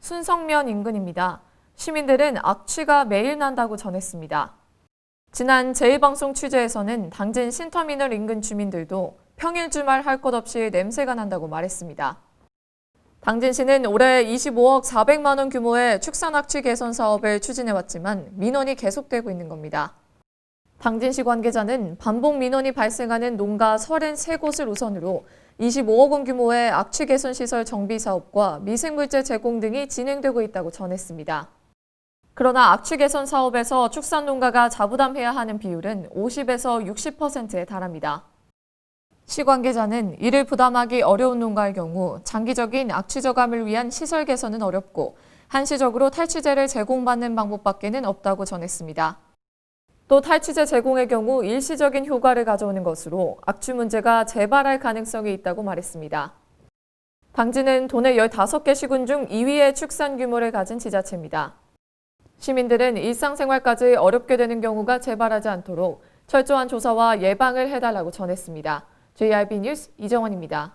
순성면 인근입니다. 시민들은 악취가 매일 난다고 전했습니다. 지난 제1방송 취재에서는 당진 신터미널 인근 주민들도 평일 주말 할 것 없이 냄새가 난다고 말했습니다. 당진시는 올해 25억 400만 원 규모의 축산 악취 개선 사업을 추진해 왔지만 민원이 계속되고 있는 겁니다. 당진시 관계자는 반복 민원이 발생하는 농가 33곳을 우선으로 25억 원 규모의 악취 개선 시설 정비 사업과 미생물제 제공 등이 진행되고 있다고 전했습니다. 그러나 악취 개선 사업에서 축산 농가가 자부담해야 하는 비율은 50에서 60%에 달합니다. 시 관계자는 이를 부담하기 어려운 농가의 경우 장기적인 악취 저감을 위한 시설 개선은 어렵고 한시적으로 탈취제를 제공받는 방법밖에는 없다고 전했습니다. 또 탈취제 제공의 경우 일시적인 효과를 가져오는 것으로 악취 문제가 재발할 가능성이 있다고 말했습니다. 당진은 도내 15개 시군 중 2위의 축산 규모를 가진 지자체입니다. 시민들은 일상생활까지 어렵게 되는 경우가 재발하지 않도록 철저한 조사와 예방을 해달라고 전했습니다. JRB 뉴스 이정원입니다.